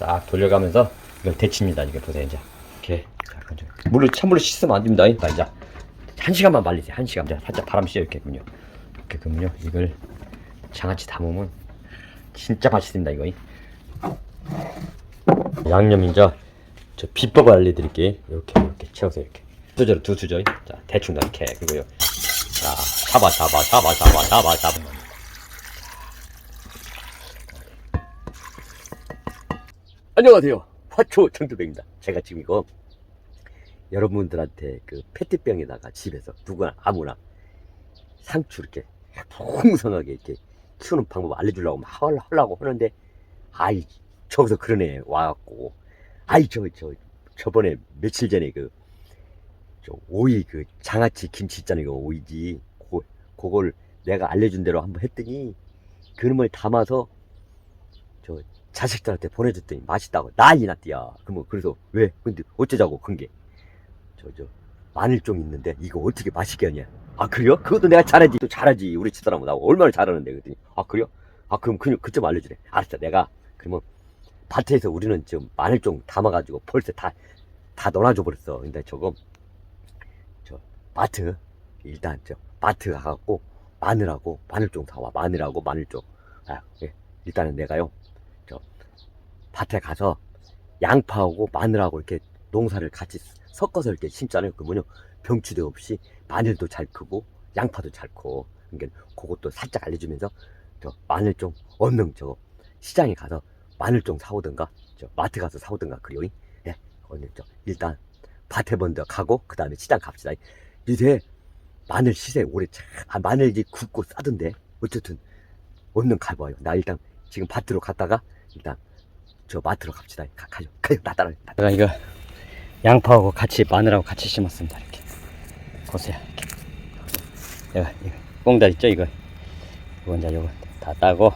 싹 돌려가면서 이걸 데칩니다. 이거 보세요 이제 이렇게 자. 물로 찬물로 씻으면 안 됩니다. 자, 이제 한 시간만 말리세요. 한 시간. 살짝 바람 쐬요 이렇게군요. 이렇게군요. 이걸 장아찌 담으면 진짜 맛있습니다 이거. 양념 이제 저 비법을 알려드릴게요. 이렇게 이렇게 채우세요 이렇게. 수저로 두 수저. 자 대충 이렇게 그리고요. 자 잡아 잡아 잡아 잡아 잡아 잡아. 안녕하세요. 화초 청두백입니다. 제가 지금 이거 여러분들한테 그 페트병에다가 집에서 누구나 아무나 상추 이렇게 풍성하게 이렇게 키우는 방법 알려주려고 막 하려- 하려고 하는데 아이 저기서 애 와갖고 아이 저 저 저번에 며칠 전에 그 저 오이 그 장아찌 김치 있잖아요 그 오이지 고, 그걸 내가 알려준 대로 한번 했더니 그놈을 담아서 저 자식들한테 보내줬더니 맛있다고. 난리 났디야. 그러면 그래서 왜? 근데 어쩌자고 그게. 저 저 마늘종 있는데 이거 어떻게 맛있게 하냐? 아 그래요? 그것도 내가 잘하지. 또 잘하지. 우리 집사람은 나 얼마나 잘하는데 그랬더니. 아 그래요? 아 그럼 그, 그좀 알려주래. 알았어. 내가 그러면 밭에서 우리는 지금 마늘종 담아가지고 벌써 다 다 넣어줘 버렸어. 근데 저거 저 마트. 일단 저 마트 가갖고 마늘하고 마늘종 사와. 마늘하고 마늘종 아 예. 일단은 내가요. 저 밭에 가서 양파하고 마늘하고 이렇게 농사를 같이 섞어서 이렇게 심잖아요 그러면요 병치도 없이 마늘도 잘 크고 양파도 잘 커. 그러니까 그것도 살짝 알려주면서 저 마늘 좀 얼른 저 시장에 가서 마늘 좀 사오든가 저 마트 가서 사오든가 그래요. 예, 오늘 저 일단 밭에 먼저 가고 그 다음에 시장 갑시다. 요새 마늘 시세 올해 참 아, 마늘 이제 굽고 싸던데 어쨌든 얼른 가봐요. 나 일단 지금 밭으로 갔다가 일단 저 마트로 갑시다. 가, 가요. 가요. 나 따라. 나 따라. 이거 양파하고 같이 마늘하고 같이 심었습니다. 이렇게. 보세요. 이렇게. 이거, 이거 꽁다리 있죠? 이거. 이거 이제 이거 다 따고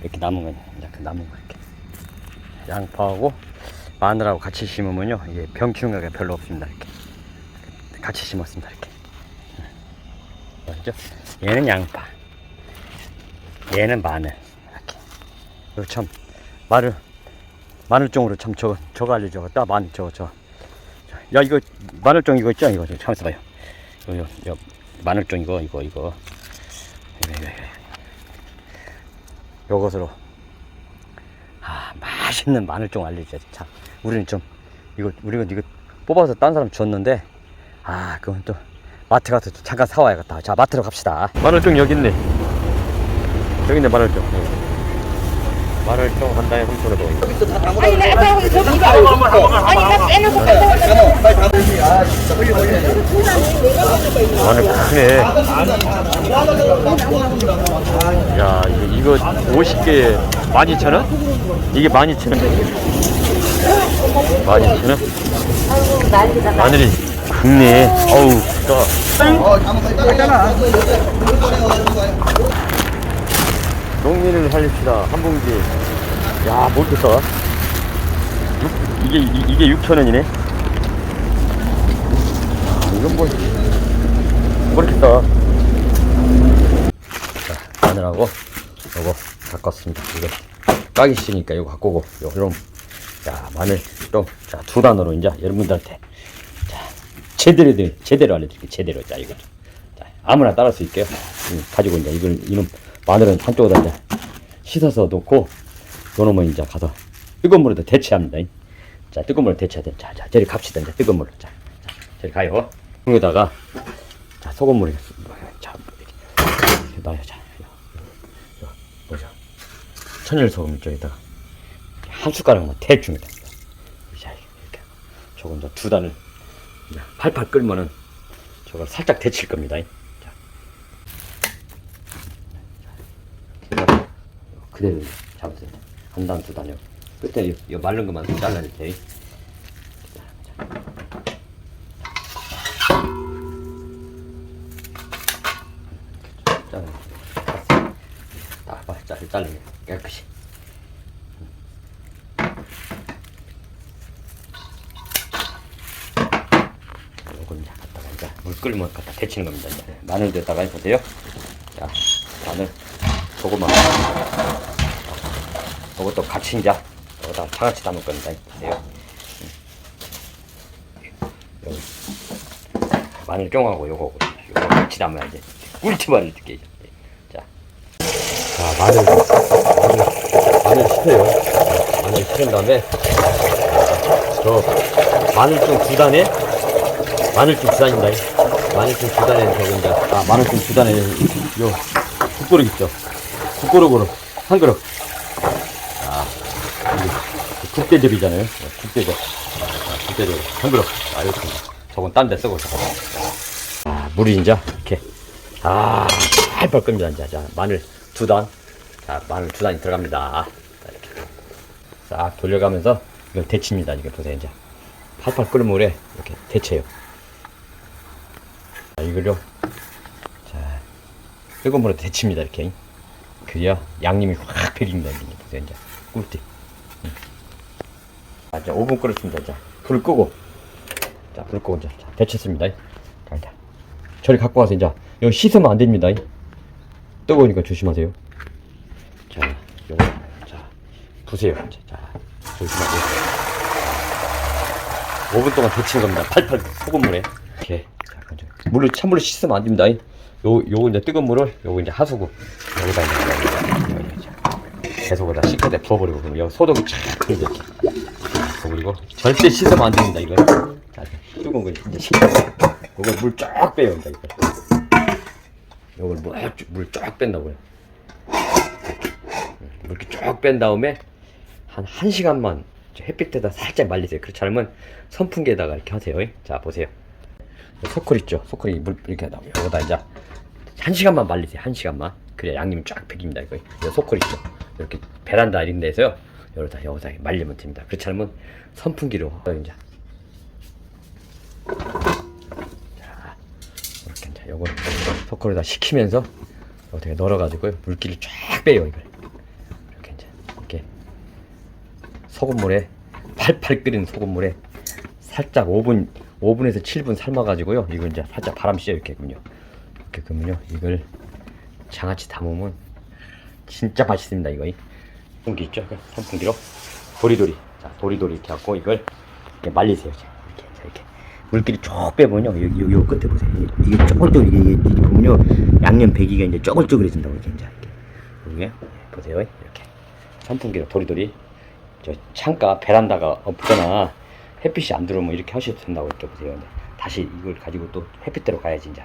이렇게 남은 거 이제 그 남은 거 이렇게. 양파하고 마늘하고 같이 심으면요 이게 병충해가 별로 없습니다. 이렇게 같이 심었습니다. 이렇게. 맞죠? 얘는 양파. 얘는 마늘. 이렇게. 이거 참 마늘 마늘종으로 참 저거 저거 알려줘. 따 마늘 저거 저. 야 이거 마늘종 이거 있죠? 이거 좀 참서 봐요. 요, 요, 요 마늘종 이거 이거 이거 이거 이거 이거 요것으로 아 맛있는 마늘종 알려줘야지 참 우리는 좀 이거 우리가 이거 뽑아서 딴 사람 줬는데 아 그건 또 마트 가서 좀 잠깐 사와야겠다 자 마트로 갑시다 마늘종 여기 있네 여기 있네 마늘종 예. 마늘종 한 단에 3,500원 아니 나 아까 저기 이거 아니 나 빼놓고 뺐다고 마늘 크네 야 이거, 이거 50개에 12,000원? 이게 12,000원 12,000원? 마늘이 굵네 어우 크다 농민을 살립시다 한 봉지 야 뭘또 써? 이게 이- 이게 6,000원이네 이건 뭐, 싸? 자, 마늘하고 요거 바꿨습니다. 이거 까기 싫으니까 이거 오고, 요, 그럼, 자, 마늘 좀, 자, 두 단으로 이제 여러분들한테, 자, 제대로, 된- 제대로 알려드릴게요. 제대로. 자, 이거. 자, 아무나 따를 수 있게요. 음, 가지고 이제 이걸, 이놈, 마늘은 한쪽에다 이제 씻어서 놓고, 요 놈은 이제 가서 뜨거운 물에다 대체합니다. 자, 뜨거운 물에 대체해야 돼. 자, 자, 저리 갑시다. 이제 뜨거운 물로. 자, 자, 저리 가요. 여기다가, 자, 소금물에, 자, 이렇게 놔요. 자, 요, 뭐죠? 천일 소금 이쪽에다가 한 숟가락만 대충. 자, 이렇게. 저거 이제 두 단을 팔팔 끓면은 저걸 살짝 데칠 겁니다. 자. 자, 그대로 잡으세요. 한 단, 두 단요. 끝에 이, 이 마른 것만 잘라주세요. 잘라. 딱 봐, 잘 잘리네. 깨끗이. 이제 갖다가 이제 물 끓으면 갖다 데치는 겁니다. 이제 마늘에다가 보세요. 자, 마늘, 소금만. 이것도 같이 이제 여기다 장아찌 담을 겁니다. 보세요. 여기 마늘 쫑하고 요거 요거 같이 담아야지. 꿀팁을 드게. 자, 자 마늘 마늘 마늘 식혀요. 마늘 식힌 다음에 저 마늘 좀 두 단에 마늘 좀 두 단입니다. 마늘 좀 두 단에 저기 이제 아 마늘 좀 두 단에 요 국그릇 있죠. 국그릇으로 한 그릇. 국대접이잖아요. 국대접. 국대접 한 그릇. 아 이렇게 저건 딴 데 쓰고 있어. 아 물이 이제 이렇게 아 팔팔 끓입니다. 이제 자 마늘 두 단. 자 마늘 두 단이 들어갑니다. 자, 이렇게 싹 돌려가면서 이걸 데칩니다. 이거 보세요 이제 팔팔 끓는 물에 이렇게 데쳐요. 자, 이걸요. 자 뜨거운 물에 데칩니다 이렇게. 그래야 양념이 확 배깁니다. 이게 보세요 이제 꿀팁. 음. 자 이제 5분 끓였습니다. 자불 끄고 자 불 끄고 이제 자, 데쳤습니다. 자 이제 저리 갖고 와서 이제 이거 씻으면 안 됩니다. 뜨거우니까 조심하세요. 자 요거 자 보세요. 자, 자 조심하세요. 5분 동안 데치는 겁니다. 팔팔 소금물에. 이렇게. 자, 먼저 물을 찬물로 씻으면 안 됩니다. 요, 요거 이제 뜨거운 물을, 요거 이제 하수구. 여기다 이제, 계속 여기다 씻겨대 부어버리고, 그럼 여기 소독이 쫙 되죠, 이렇게. 그리고 절대 씻으면 안 됩니다, 이거. 자, 뜨거운 거 이제 씻겨. 요걸 물쫙 빼요, 이거. 요걸 물쫙 뺀다고요. 물 이렇게 쫙뺀 다음에 한 1시간만 햇빛에다 살짝 말리세요. 그렇지 않으면 선풍기에다가 이렇게 하세요. 자, 보세요. 소쿠리 있죠? 소쿠리 물 이렇게 나오고 여기다 이제 1시간만 말리세요. 1시간만. 그래야 양념이 쫙 배깁니다. 이거. 소쿠리 있죠? 이렇게 베란다 이런 데서요. 여기다 여기다 말리면 됩니다. 그렇지 않으면 선풍기로 이제 자, 이렇게 이제 요걸 소쿠리에다 식히면서 어떻게 널어가지고 물기를 쫙 빼요 이걸. 이렇게 이제 이렇게 소금물에 팔팔 끓인 소금물에 살짝 5분 5분에서 7분 삶아가지고요. 이걸 이제 살짝 바람 쐬요 이렇게군요. 이렇게 그러면요 이걸 장아찌 담으면 진짜 맛있습니다 이거. 선풍기 있죠? 그 선풍기로. 도리도리. 자 도리도리 이렇게 갖고 이걸 이렇게 말리세요. 자, 이렇게 자, 이렇게. 물기를 쭉 빼면요. 요, 요, 요 끝에 보세요. 이게, 쪼글쪼글 이게, 보면요. 양념 배기가 이제 쪼글쪼글해진다고 이렇게 이제 이렇게. 이게 보세요. 이렇게. 선풍기로 도리도리. 저 창가 베란다가 없거나 햇빛이 안 들어오면 이렇게 하셔도 된다고 이렇게 보세요. 근데 다시 이걸 가지고 또 햇빛대로 가야지 이제.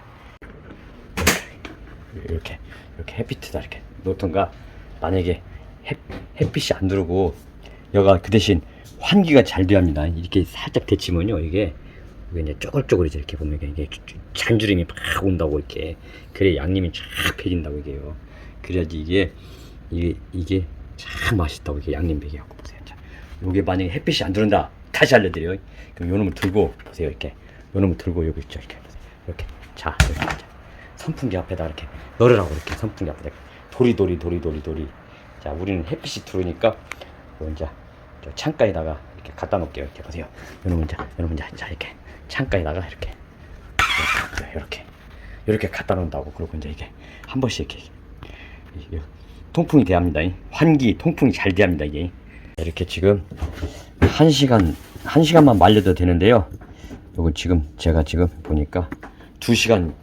이렇게. 이렇게 햇빛에다 이렇게 놓던가 만약에 햇, 햇빛이 안 들어오고 여가 그 대신 환기가 잘 돼야 합니다. 이렇게 살짝 데치면요 이게 이게 이제 쪼글쪼글이죠 이렇게 보면 이게 잔주름이 막 온다고 이렇게 그래 양념이 쫙 배긴다고 이게요. 그래야지 이게 이게 이게 참 맛있다고 이게 양념 배기하고 보세요. 자, 요게 만약에 햇빛이 안 들어온다 다시 알려드려요. 그럼 요 놈을 들고 보세요 이렇게 요 놈을 들고 여기 있죠 이렇게 이렇게 자 이렇게 자, 선풍기 앞에다 이렇게 널으라고 이렇게 선풍기 앞에다 도리도리 도리도리 도리 자 우리는 햇빛이 들어오니까 요 이제 저 창가에다가 이렇게 갖다 놓을게요 이렇게 보세요 요 놈은 이제 자 이렇게 창가에다가 이렇게 이렇게 이렇게 갖다 놓는다고 그러고 이제 이게 한 번씩 이렇게 이게 통풍이 돼야 합니다. 환기, 통풍이 잘 돼야 합니다. 이게 이렇게 지금 한 시간 한 시간만 말려도 되는데요. 요거 지금 제가 지금 보니까 두 시간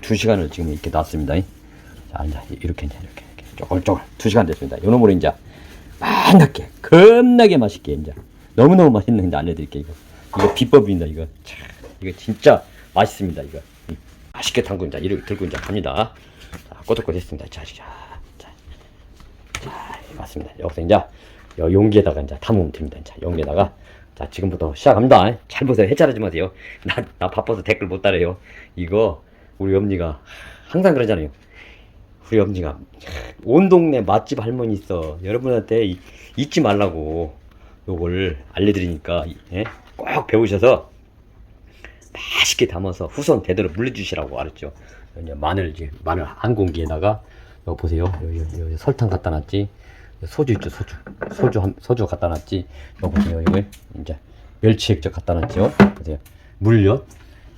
두 시간을 지금 이렇게 놨습니다. 자, 이제 이렇게 이제 이렇게, 이렇게 쪼글쪼글 두 시간 됐습니다. 요 놈으로 이제 맛나게 겁나게 맛있게 이제 너무 너무 맛있는데 알려드릴게요. 이거 이거 비법입니다. 이거 참, 이거 진짜 맛있습니다. 이거 음, 맛있게 담근 자 이렇게 들고 이제 갑니다. 자, 꼬득꼬득했습니다. 자, 자, 자. 자, 예, 맞습니다. 여기서 이제 요 용기에다가 이제 담으면 됩니다. 이제 용기에다가 자 지금부터 시작합니다. 잘 보세요. 해찰하지 마세요. 나, 나 바빠서 댓글 못 달아요. 이거 우리 엄니가 항상 그러잖아요. 우리 엄니가 온 동네 맛집 할머니 있어. 여러분한테 이- 잊지 말라고 요걸 알려드리니까 예? 꼭 배우셔서 맛있게 담아서 후손 대대로 물려주시라고 알았죠. 이제 마늘 이제 마늘 한 공기에다가 여기 보세요. 여기, 여기 설탕 갖다 놨지. 소주 있죠, 소주. 소주 한 소주 갖다 놨지. 여기 보세요, 이거 이제 멸치 액젓 갖다 놨죠. 보세요. 물엿,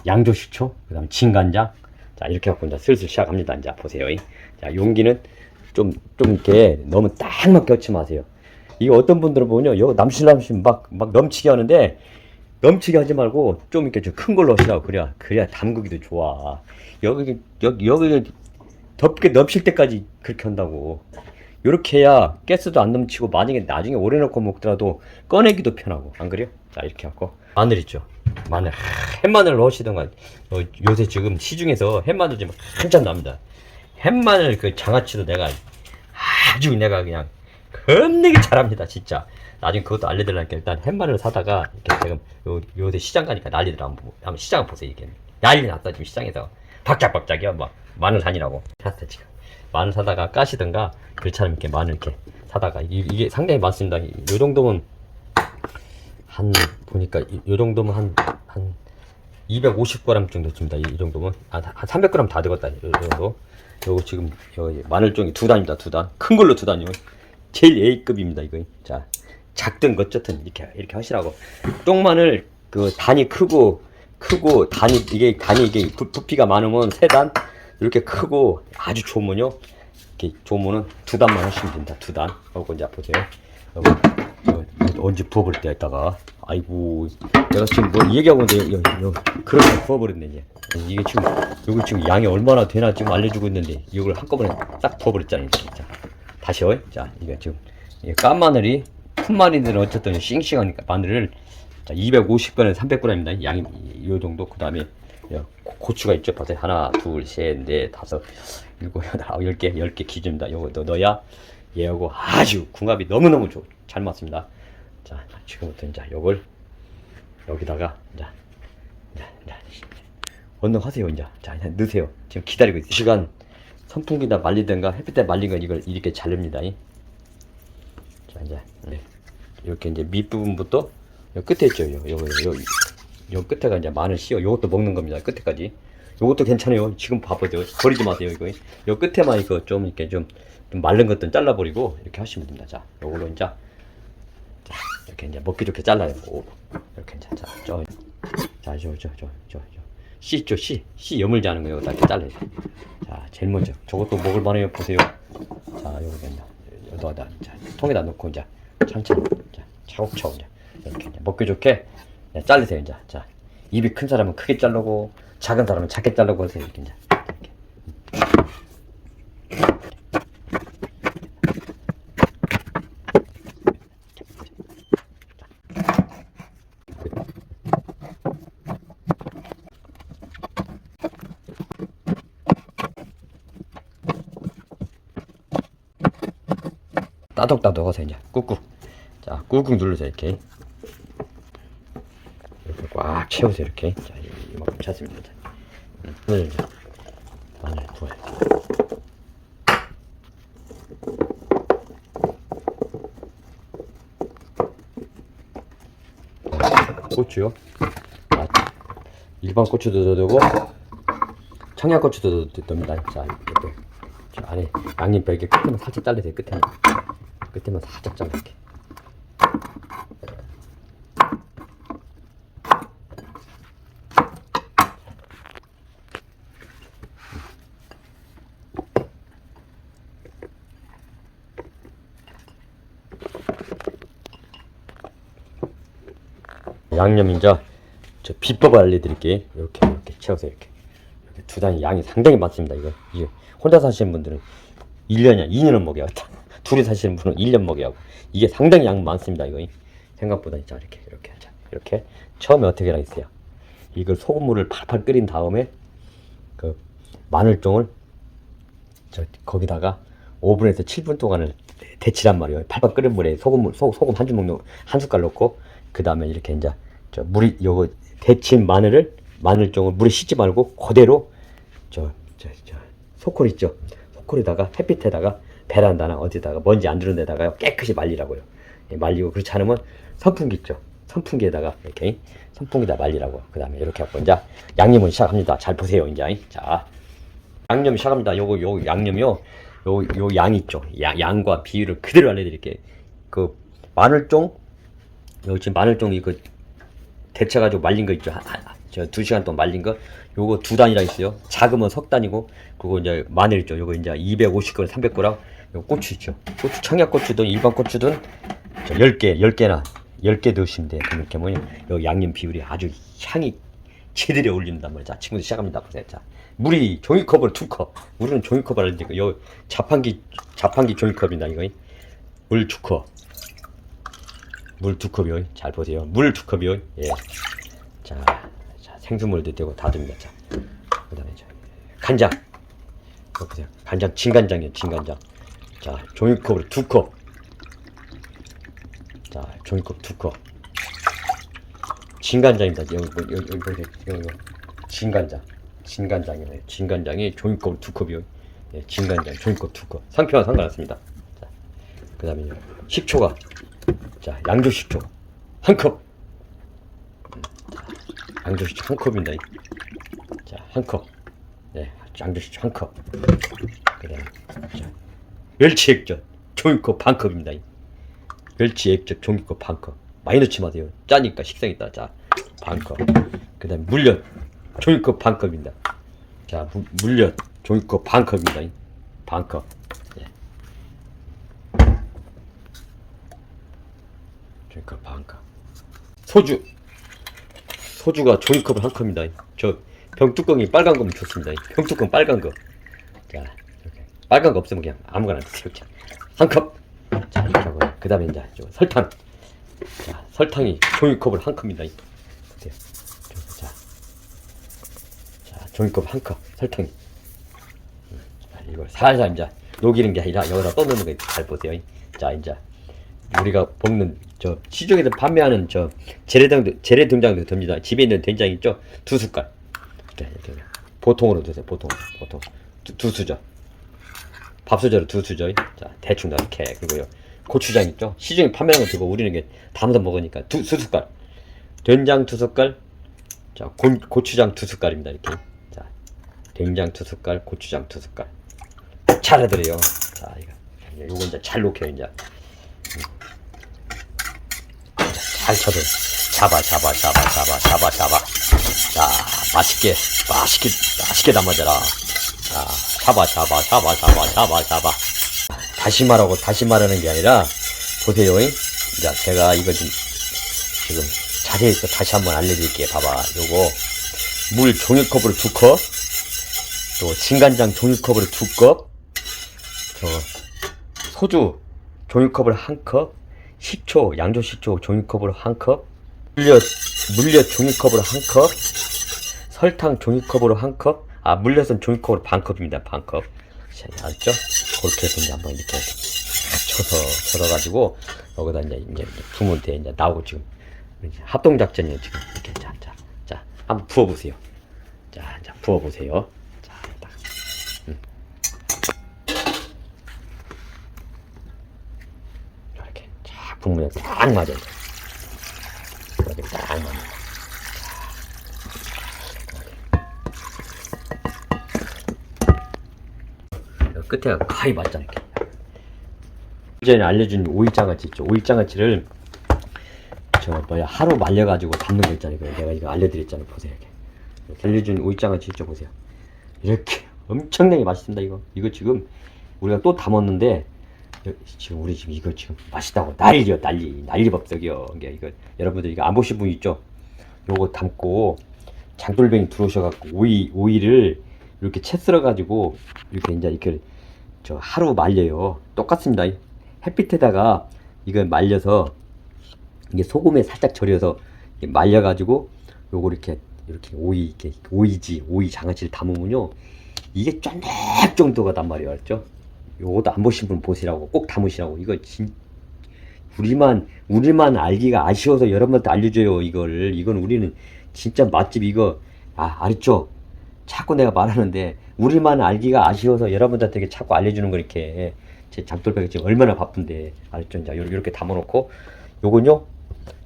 양조식초, 그다음에 진간장. 자 이렇게 갖고 이제 슬슬 시작합니다. 이제 보세요. 자 용기는 좀 좀 이렇게 너무 딱 맞게 넣지 마세요. 이거 어떤 분들은 보면요, 요 남실남실 막, 막 넘치게 하는데, 넘치게 하지 말고, 좀 이렇게 좀 큰 걸로 하시라고. 그래야, 그래야 담그기도 좋아. 여기, 여기, 여기, 덮게 넘칠 때까지 그렇게 한다고. 요렇게 해야 가스도 안 넘치고, 만약에 나중에 오래 놓고 먹더라도 꺼내기도 편하고. 안 그래요? 자, 이렇게 하고. 마늘 있죠? 마늘. 하, 햇마늘 넣으시던가. 어, 요새 지금 시중에서 햇마늘 지금 한참 납니다. 햇마늘 그 장아찌도 내가 아주 내가 그냥 겁나게 잘합니다 진짜. 나중에 그것도 알려드리려니까 일단 햇마늘 사다가 이렇게 지금 요, 요새 시장 가니까 난리더라 한번, 보- 한번 시장 보세요 이게. 난리 났다 지금 시장에서. 박짝박짝이야 막 마늘 산이라고. 샀어 지금. 마늘 사다가 까시든가 그렇잖아요 이렇게 마늘 이렇게 사다가. 이, 이게 상당히 많습니다. 이- 요 정도면 한 보니까 이- 요 정도면 한한 250g 정도 줍니다. 이, 이 정도면 아, 한 300g 다 되겠다. 이 정도. 요거 지금 여기 마늘종이 두 단입니다. 두 단. 큰 걸로 두 단이요. 제일 A급입니다. 이거. 자, 작든 어쨌든 이렇게 이렇게 하시라고. 똥마늘 그 단이 크고 크고 단이 이게 단이 이게 부, 부피가 많으면 세 단. 이렇게 크고 아주 좋으면요. 이렇게 좋으면은 두 단만 하시면 된다. 두 단. 하고 이제 보세요. 요거, 요, 언제 부어버릴 때 있다가? 아이고 내가 지금 뭐 얘기하고 있는데 여, 여, 그렇게 부어버렸네 이제. 이게 지금 여기 지금 양이 얼마나 되나 지금 알려주고 있는데 이걸 한꺼번에 딱 부어버렸잖아요 진짜. 다시요 자 이게 지금 이게 깐 마늘이 푼 마늘은 어쨌든 싱싱하니까 마늘을 자 250g에 300g입니다. 양이 이 정도. 그 다음에 고추가 있죠. 보세요 하나 둘셋넷 다섯 일곱 여덟 아홉 열 개 열 개 기준입니다. 요거 너 넣어야 얘하고 아주 궁합이 너무너무 좋, 잘 맞습니다. 자 지금부터 이제 요걸 여기다가 이제 이제, 이제 얼른 하세요 이제. 자 이제 넣으세요. 지금 기다리고 있어요. 시간 선풍기다 말리든가 햇빛에 말린 건 이걸 이렇게 자릅니다. 이. 자 이제 네. 이렇게 이제 밑부분부터 요 끝에 있죠. 요, 요, 요, 요, 요 끝에가 이제 마늘 씌어 요것도 먹는 겁니다. 끝에까지 요것도 괜찮아요 지금 봐보세요 버리지 마세요 이거 요 끝에만 이거 좀 이렇게 좀, 좀 마른 것들은 잘라버리고 이렇게 하시면 됩니다 자 요걸로 이제 자, 이렇게 이제 먹기 좋게 잘라요. 오, 이렇게 이제 자, 저, 자, 저, 저, 저, 저, 저, 씨 있죠, 씨, 씨 여물지 않은 거요. 이렇게 잘라요. 자, 제일 먼저 저것도 먹을 만해요. 보세요. 자, 요거 이제 여기다, 자, 통에다 넣고 이제 천천히, 자, 차곡차곡 이제 이렇게 이제 먹기 좋게 이제 자르세요. 이제 자, 입이 큰 사람은 크게 자르고 작은 사람은 작게 자르고 하세요. 이렇게 이제. 따독따독 하세요 이제 꾹꾹 자 꾹꾹 누르세요 이렇게 이렇게 꽉 채우세요 이렇게 자 찼습니다. 자, 음, 마늘 부어요 고추요? 아, 일반 고추도 넣어도 되고 청양고추도 넣어도 됩니다. 자 이렇게. 저 안에 양념뼈 이렇게 끝에만 살짝 잘라세요 끝에만. 끝에만 살짝 잘라 이렇게 양념 이제 저 비법을 알려드릴게요. 이렇게 이렇게 채워서 이렇게. 이렇게 두 단위 양이 상당히 많습니다 이거. 이게 혼자 사시는 분들은 1년이야. 2년은 먹여야겠다 둘이 사시는 분은 1년 먹여야 하고. 이게 상당히 양 많습니다 이거. 생각보다 자 이렇게 이렇게 자. 이렇게. 처음에 어떻게 하겠어요? 이걸 소금물을 팔팔 끓인 다음에 그 마늘종을 저 거기다가 5분에서 7분 동안을 데치란 말이에요. 팔팔 끓은 물에 소금물 소, 소금 한 주먹 넣- 한 숟갈 넣고 그 다음에 이렇게 이제 저 물이 요거 데친 마늘을 마늘종을 물에 씻지 말고 그대로 저 저 저 소콜 있죠. 소콜에다가 햇빛에다가 베란다나 어디다가 먼지 안 들은 데다가 깨끗이 말리라고요. 예, 말리고 그렇지 않으면 선풍기 있죠. 선풍기에다가 이렇게 선풍기다 말리라고. 그 다음에 이렇게 하고 이제 양념을 시작합니다. 잘 보세요 이제 자 양념 시작합니다. 요거 요 양념이요. 요 요 양 있죠. 양, 양과 비율을 그대로 알려 드릴게요. 그 마늘종 요 지금 마늘종 이거 데쳐가지고 말린 거 있죠. 저두 시간 동안 말린 거. 요거 두 단이라 있어요. 작으면 석 단이고 그거 이제 마늘 있죠. 요거 이제 250g, 300g. 요 고추 있죠. 고추 청양고추든 일반 고추든 10개, 10개나 10개 넣으시면 돼. 그럼 이렇게 뭐냐? 요 양념 비율이 아주 향이 제대로 올린단 말이야. 자, 친구들 시작합니다. 보세요. 자, 물이 종이컵으로 두 컵. 물은 종이컵을 알는데 요 자판기 자판기 종이컵이다 이거. 물 두 컵. 물 두 컵이요. 잘 보세요. 물 두 컵이요. 예. 자, 자 생수물도 되고 다 됩니다. 자, 그다음에 자, 간장. 보세요. 간장 진간장이요. 진간장. 자, 종이컵으로 두 컵. 자, 종이컵 두 컵. 진간장입니다. 여기, 뭐, 여기, 여기, 여기, 여기, 여기. 진간장. 진간장이에요. 진간장이 종이컵 두 컵이요. 예, 진간장 종이컵 두 컵. 상표와 상관없습니다. 자, 그 다음에 식초가. 자, 양조 식초. 한 컵. 음, 자, 양조 식초 한 컵입니다. 자, 한 컵. 네, 양조 식초 한 컵. 그 다음에, 자, 멸치 액젓. 종이컵 반 컵입니다. 멸치 액젓 종이컵 반 컵. 많이 넣지 마세요. 짜니까 식상이 있다. 자, 반 컵. 그 다음에 물엿. 종이컵 반 컵입니다. 자, 무- 물엿. 종이컵 반 컵입니다. 반 컵. 예. 종이컵 반 컵. 소주. 소주가 종이컵을 한 컵입니다. 저 병뚜껑이 빨간 거면 좋습니다. 병뚜껑 빨간 거. 자, 이렇게. 빨간 거 없으면 그냥 아무거나 드세요. 자, 한 컵. 자, 이렇게 하고. 그 다음에 이제 저 설탕. 자, 설탕이 종이컵을 한 컵입니다. 자, 자, 종이컵 한 컵, 설탕이. 음, 자, 이걸 살살 이제 녹이는 게 아니라 여기다 떠넣는 거잘 보세요. 자, 이제 우리가 먹는 저 시중에서 판매하는 저 재래등 재래 등장도 됩니다. 집에 있는 된장 있죠? 두 숟갈. 이렇게, 이렇게 보통으로 드세요. 보통 보통 두, 두 수저. 밥수저로 두 수저. 자, 대충 이렇게 그리고요. 고추장 있죠? 시중에 판매하는 거 들고 우리는 이게 담아서 먹으니까 두, 두 숟갈. 된장 두 숟갈. 자, 고, 고추장 두 숟갈입니다. 이렇게. 자, 된장 두 숟갈, 고추장 두 숟갈. 잘 해드려요. 자, 이거. 요거 이제 잘 녹여요, 이제. 잘 쳐도 잡아 잡아 잡아 잡아 잡아 잡아. 자 맛있게 맛있게 맛있게 담아져라. 자 잡아 잡아 잡아 잡아 잡아 잡아. 다시 말하고 다시 말하는 게 아니라 보세요. 잉? 자 제가 이거 좀 지금 자세히 또 다시 한번 알려드릴게요. 봐봐. 요거 물 종이컵으로 두컵 또 진간장 종이컵으로 두컵저 소주 종이컵을 한 컵, 식초, 양조 식초 종이컵으로 한 컵, 물엿, 물엿 종이컵으로 한 컵, 설탕 종이컵으로 한 컵, 아, 물엿은 종이컵으로 반 컵입니다. 반 컵. 자, 알죠? 그렇게 해서 이제 한번 이렇게 쳐서, 쳐서가지고, 여기다 이제, 이제 부으면 돼. 이제 나오고 지금. 이제 합동 작전이에요, 지금. 이렇게. 자, 자, 자. 한번 부어보세요. 자, 자, 부어보세요. 자, 딱. 부으면 딱 맞아요. 이렇게 딱 맞아요. 자, 끝에가 가위 맞잖아요. 전에 알려준 오일장아찌 있죠. 오일장아찌를 저 뭐야 하루 말려가지고 담는 거 있잖아요. 내가 이거 알려드렸잖아요. 보세요 이렇게. 이렇게 알려준 오일장아찌 있죠. 보세요. 이렇게 엄청나게 맛있습니다. 이거 이거 지금 우리가 또 담았는데 여- 지금 우리 지금 이거 지금 맛있다고 난리요 난리. 난리 법석이요. 이게 이거 여러분들 이거 안 보신 분 있죠? 요거 담고 장돌뱅이 들어오셔갖고 오이 오이를 이렇게 채 썰어가지고 이렇게 이제 이렇게 저 하루 말려요. 똑같습니다. 햇빛에다가 이걸 말려서 이게 소금에 살짝 절여서 말려가지고 요거 이렇게 이렇게 오이 이렇게 오이지 오이 장아찌를 담으면요. 이게 쫀득 정도가 단 말이에요. 알죠? 요것도 안 보신 분 보시라고 꼭 담으시라고. 이거 진 우리만 우리만 알기가 아쉬워서 여러분한테 알려줘요 이거를 이건 우리는 진짜 맛집 이거. 아 알죠? 자꾸 내가 말하는데 우리만 알기가 아쉬워서 여러분들한테 자꾸 알려주는 거 이렇게. 제 장돌백이 지금 얼마나 바쁜데. 알죠? 이제 요렇게 담아놓고. 요건요?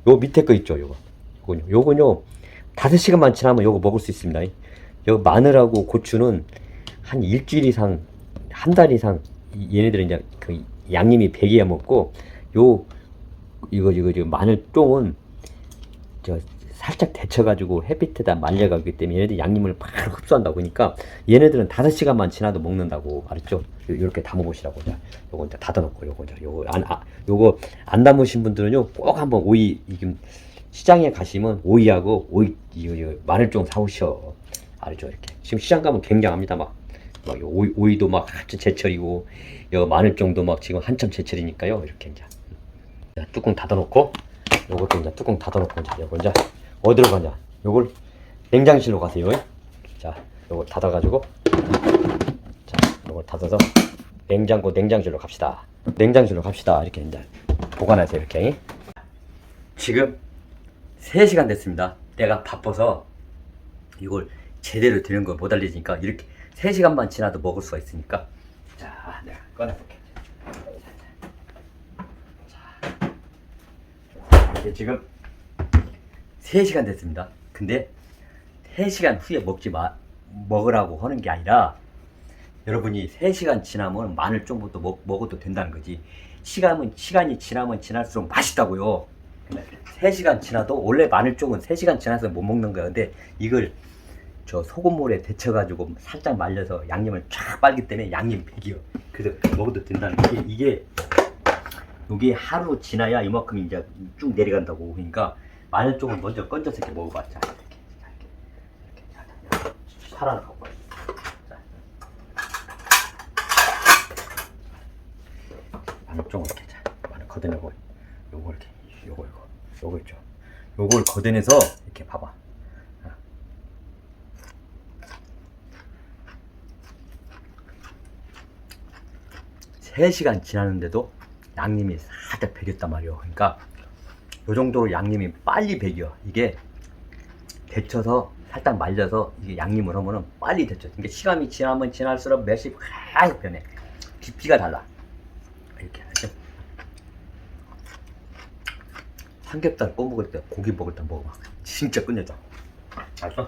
요 밑에 거 있죠 요거. 요건요. 요건요. 다섯 시간만 지나면 요거 먹을 수 있습니다. 요 마늘하고 고추는 한 일주일 이상 한 달 이상 이- 얘네들은 이제 그 양념이 배기야 먹고 요 이거 이거 지금 마늘 쫑은 저 살짝 데쳐가지고 햇빛에다 말려가기 때문에 얘네들 양념을 바로 흡수한다고 그러니까 얘네들은 다섯 시간만 지나도 먹는다고 알았죠? 이렇게 담아보시라고 자 요거 이제 닫아놓고 요거 이제 요거 안 아, 요거 안 담으신 분들은요 꼭 한번 오이 지금 시장에 가시면 오이하고 오이 이거, 이거 마늘 좀 사오셔. 알죠? 이렇게. 지금 시장 가면 굉장합니다 막, 막요 오이, 오이도 막 한참 제철이고 요 마늘종도 막 지금 한참 제철이니까요. 이렇게 이제. 자, 뚜껑 닫아놓고 요것도 이제 뚜껑 닫아놓고 이제 요거 이제 어디로 가냐. 요걸 냉장실로 가세요. 자 요걸 닫아가지고. 자 요걸 닫아서 냉장고 냉장실로 갑시다. 냉장실로 갑시다. 이렇게 이제 보관하세요 이렇게. 지금 3시간 됐습니다. 내가 바빠서 이걸 제대로 되는 걸 못 알리니까 이렇게 3시간만 지나도 먹을 수가 있으니까. 자 내가 꺼내볼게. 자. 이게 지금 3시간 됐습니다. 근데 3시간 후에 먹지 마 먹으라고 하는 게 아니라 여러분이 3시간 지나면 마늘 좀부터 먹, 먹어도 된다는 거지. 시간은, 시간이 지나면 지날수록 맛있다고요. 근데 3시간 지나도 원래 마늘 쪽은 3시간 지나서 못 먹는 거야. 근데 이걸 저 소금물에 데쳐가지고 살짝 말려서 양념을 쫙 빨기 때문에 양념 백이요. 그래서 먹어도 된다는 게 이게 이게 하루 지나야 이만큼 이제 쭉 내려간다고 그러니까 마늘 쪽은 먼저 건져서 이렇게 먹어봐. 자 이렇게 자, 이렇게 이렇게. 마늘 쪽은 이렇게 자 마늘 걷어내고 요거 이렇게 요거 요거. 요거 있죠? 요걸 걷어내서 이렇게 봐봐 3시간 지났는데도 양념이 살짝 배겼단 말이에요. 그러니까 요 정도로 양념이 빨리 배겨. 이게 데쳐서 살짝 말려서 이게 양념을 하면은 빨리 데쳐. 그러니까 시간이 지나면 지날수록 맛이 확 변해. 깊이가 달라. 이렇게 이렇게. 삼겹살 구워 먹을 때 고기 먹을 때 먹어봐. 진짜 끝내줘. 알았어?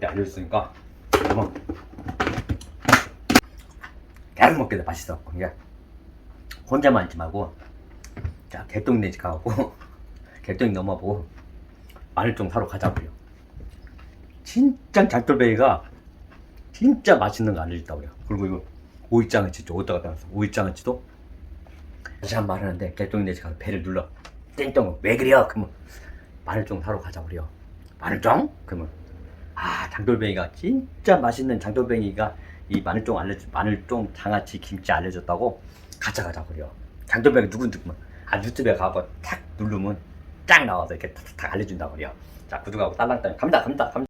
때 알려줬으니까 한번 계속 먹게 돼 맛있어. 그러니까 혼자만 있지 말고 자 개똥네 집 가고 개똥이 넘어보고 마늘 좀 사러 가자고요. 진짜 장돌배기가 진짜 맛있는 거 알려줬다고요. 그리고 이거 오이장아찌 좀 어디다가 놨어. 오이장아찌도? 다시 한번 하는데 개똥네 집 가서 배를 눌러. 땡땡 왜 그래요? 그러면 마늘종 사러 가자고요. 마늘종? 그러면 아 장돌뱅이가 진짜 맛있는 장돌뱅이가 이 마늘종 알려주 마늘종 장아찌 김치 알려줬다고 가자 가자 그래요. 장돌뱅이 누군지 아 유튜브에 가고 탁 누르면 딱 나와서 이렇게 탁탁 알려준다 그래요. 자 구독하고 딸랑딸랑 갑니다 갑니다 갑니다